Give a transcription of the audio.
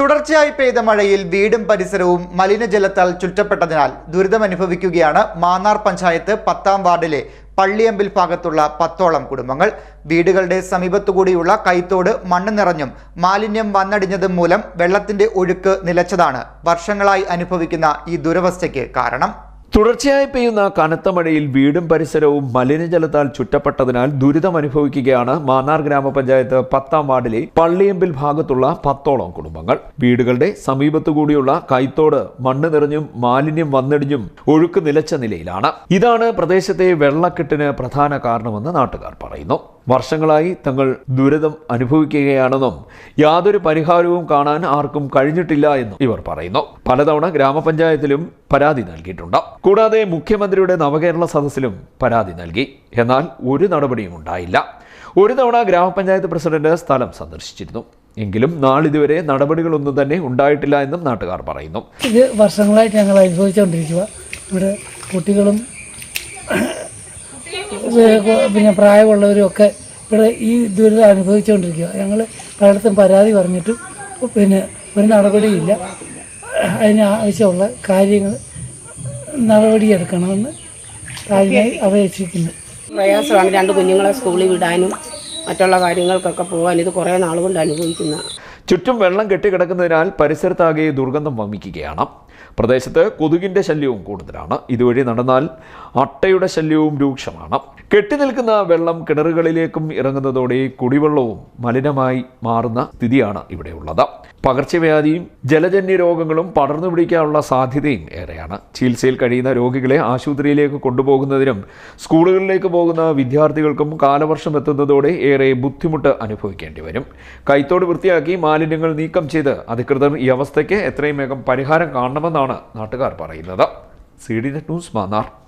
തുടർച്ചയായി പെയ്ത മഴയിൽ വീടും പരിസരവും മലിനജലത്താൽ ചുറ്റപ്പെട്ടതിനാൽ ദുരിതമനുഭവിക്കുകയാണ് മാന്നാർ പഞ്ചായത്ത് പത്താം വാർഡിലെ പള്ളിയമ്പിൽ ഭാഗത്തുള്ള പത്തോളം കുടുംബങ്ങൾ. വീടുകളുടെ സമീപത്തുകൂടിയുള്ള കൈത്തോട് മണ്ണ് നിറഞ്ഞും മാലിന്യം വന്നടിഞ്ഞതും മൂലം വെള്ളത്തിന്റെ ഒഴുക്ക് നിലച്ചതാണ്. വർഷങ്ങളായി അനുഭവിക്കുന്ന ഈ ദുരവസ്ഥയ്ക്ക് കാരണം തുടർച്ചയായി പെയ്യുന്ന കനത്ത മഴയിൽ വീടും പരിസരവും മലിനജലത്താൽ ചുറ്റപ്പെട്ടതിനാൽ ദുരിതം അനുഭവിക്കുകയാണ് മാന്നാർ ഗ്രാമപഞ്ചായത്ത് പത്താം വാർഡിലെ പള്ളിയമ്പിൽ ഭാഗത്തുള്ള പത്തോളം കുടുംബങ്ങൾ. വീടുകളുടെ സമീപത്തുകൂടിയുള്ള കൈത്തോട് മണ്ണ് നിറഞ്ഞും മാലിന്യം വന്നിടിഞ്ഞും ഒഴുക്ക് നിലച്ച നിലയിലാണ്. ഇതാണ് പ്രദേശത്തെ വെള്ളക്കെട്ടിന് പ്രധാന കാരണമെന്ന് നാട്ടുകാർ പറയുന്നു. വർഷങ്ങളായി തങ്ങൾ ദുരിതം അനുഭവിക്കുകയാണെന്നും യാതൊരു പരിഹാരവും കാണാൻ ആർക്കും കഴിഞ്ഞിട്ടില്ല എന്നും ഇവർ പറയുന്നു. പലതവണ ഗ്രാമപഞ്ചായത്തിലും പരാതി നൽകിയിട്ടുണ്ട്. കൂടാതെ മുഖ്യമന്ത്രിയുടെ നവകേരള സദസ്സിലും പരാതി നൽകി. എന്നാൽ ഒരു നടപടിയും ഉണ്ടായില്ല. ഒരു തവണ ഗ്രാമപഞ്ചായത്ത് പ്രസിഡന്റ് സ്ഥലം സന്ദർശിച്ചിരുന്നു. എങ്കിലും നാളിതുവരെ നടപടികളൊന്നും തന്നെ ഉണ്ടായിട്ടില്ല എന്നും നാട്ടുകാർ പറയുന്നു. ഇത് വർഷങ്ങളായിട്ട് ഞങ്ങൾ അനുഭവിച്ചുകൊണ്ടിരിക്കുക ഇവിടെ കുട്ടികളും പിന്നെ പ്രായമുള്ളവരും ഒക്കെ ഇവിടെ ഈ ദുരിതം അനുഭവിച്ചുകൊണ്ടിരിക്കുക. ഞങ്ങൾ പലയിടത്തും പരാതി പറഞ്ഞിട്ടും പിന്നെ ഒരു നടപടിയില്ല. അതിന് ആവശ്യമുള്ള കാര്യങ്ങൾ നടപടിയെടുക്കണമെന്ന് കാര്യമായി അപേക്ഷിക്കുന്നു. പ്രയാസമാണ് രണ്ട് കുഞ്ഞുങ്ങളെ സ്കൂളിൽ വിടാനും മറ്റുള്ള കാര്യങ്ങൾക്കൊക്കെ പോകാൻ. ഇത് കുറേ നാളുകൊണ്ട് കൊണ്ട് അനുഭവിക്കുന്ന ചുറ്റും വെള്ളം കെട്ടിക്കിടക്കുന്നതിനാൽ പരിസരത്താകെ ദുർഗന്ധം വമിക്കുകയാണ്. പ്രദേശത്ത് കൊതുകിന്റെ ശല്യവും കൂടുതലാണ്. ഇതുവഴി നടന്നാൽ അട്ടയുടെ ശല്യവും രൂക്ഷമാണ്. കെട്ടിനിൽക്കുന്ന വെള്ളം കിണറുകളിലേക്കും ഇറങ്ങുന്നതോടെ കുടിവെള്ളവും മലിനമായി മാറുന്ന സ്ഥിതിയാണ് ഇവിടെയുള്ളത്. പകർച്ചവ്യാധിയും ജലജന്യ രോഗങ്ങളും പടർന്നു പിടിക്കാനുള്ള സാധ്യതയും ഏറെയാണ്. ചികിത്സയിൽ കഴിയുന്ന രോഗികളെ ആശുപത്രിയിലേക്ക് കൊണ്ടുപോകുന്നതിനും സ്കൂളുകളിലേക്ക് പോകുന്ന വിദ്യാർത്ഥികൾക്കും കാലവർഷം എത്തുന്നതോടെ ഏറെ ബുദ്ധിമുട്ട് അനുഭവിക്കേണ്ടി വരും. കൈത്തോട് വൃത്തിയാക്കി മാലിന്യങ്ങൾ നീക്കം ചെയ്ത് അധികൃതർ ഈ അവസ്ഥയ്ക്ക് എത്രയും വേഗം പരിഹാരം കാണണമെന്നാണ് നാട്ടുകാർ പറയുന്നത്. C D news Mannar.